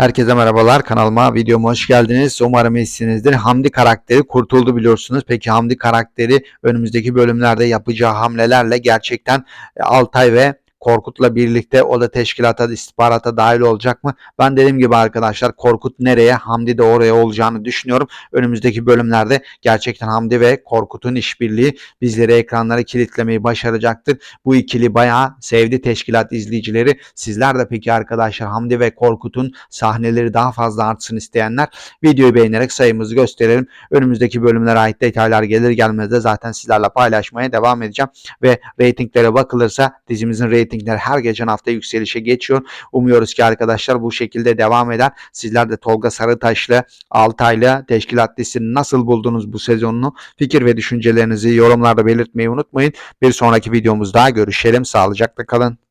Herkese merhabalar kanalıma videoma hoş geldiniz. Umarım iyisinizdir. Hamdi karakteri kurtuldu biliyorsunuz. Peki Hamdi karakteri önümüzdeki bölümlerde yapacağı hamlelerle gerçekten e, Altay ve Korkut'la birlikte o da teşkilata, istihbarata dahil olacak mı? Ben dediğim gibi arkadaşlar Korkut nereye, Hamdi de oraya olacağını düşünüyorum. Önümüzdeki bölümlerde gerçekten Hamdi ve Korkut'un işbirliği bizleri ekranlara kilitlemeyi başaracaktır. Bu ikili bayağı sevdi teşkilat izleyicileri. Sizler de peki arkadaşlar Hamdi ve Korkut'un sahneleri daha fazla artsın isteyenler videoyu beğenerek sayımızı gösterelim. Önümüzdeki bölümlere ait detaylar gelir gelmez de zaten sizlerle paylaşmaya devam edeceğim. Ve reytinglere bakılırsa dizimizin reytingleri her geçen hafta yükselişe geçiyor. Umuyoruz ki arkadaşlar bu şekilde devam eder. Sizler de Tolga Sarıtaşlı, Altaylı Teşkilat dizisini nasıl buldunuz bu sezonunu? Fikir ve düşüncelerinizi yorumlarda belirtmeyi unutmayın. Bir sonraki videomuzda görüşelim. Sağlıcakla kalın.